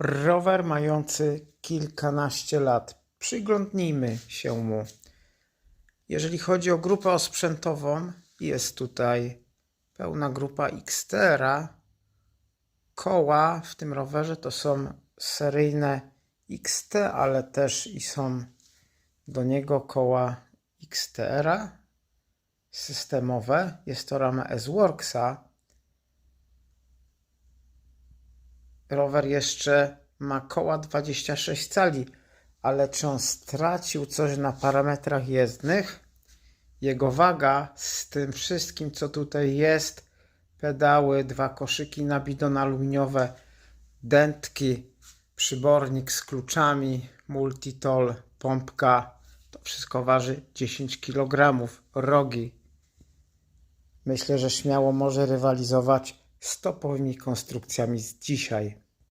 Rower mający kilkanaście lat. Przyglądnijmy się mu. Jeżeli chodzi o grupę osprzętową, jest tutaj pełna grupa Xtera. Koła w tym rowerze to są seryjne XT, ale też i są do niego koła Xtera systemowe. Jest to rama S-Worksa. Rower jeszcze ma koła 26 cali, ale czy on stracił coś na parametrach jezdnych? Jego waga z tym wszystkim, co tutaj jest, pedały, dwa koszyki na bidon aluminiowe, dętki, przybornik z kluczami, multitool, pompka, to wszystko waży 10 kg. Rogi. Myślę, że śmiało może rywalizować z topowymi konstrukcjami z dzisiaj.